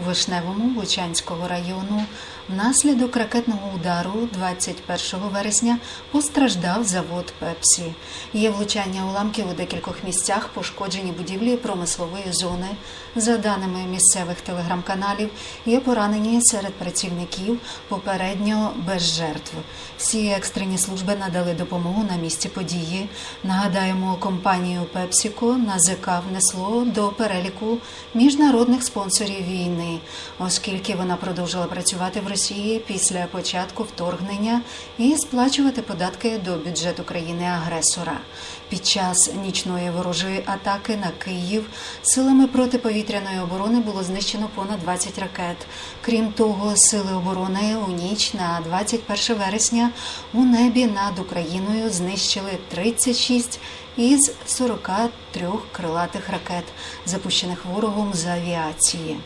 у Вишневому Бучанського району. Внаслідок ракетного удару 21 вересня постраждав завод Пепсі. Є влучання уламків у декількох місцях, пошкоджені будівлі промислової зони. За даними місцевих телеграм-каналів, є поранені серед працівників попередньо без жертв. Всі екстрені служби надали допомогу на місці події. Нагадаємо, компанію PepsiCo НАЗК внесло до переліку міжнародних спонсорів війни, оскільки вона продовжила працювати в Росії після початку вторгнення і сплачувати податки до бюджету країни-агресора. Під час нічної ворожої атаки на Київ силами протиповітряної оборони було знищено понад 20 ракет. Крім того, сили оборони у ніч на 21 вересня у небі над Україною знищили 36 із 43 крилатих ракет, запущених ворогом з авіації.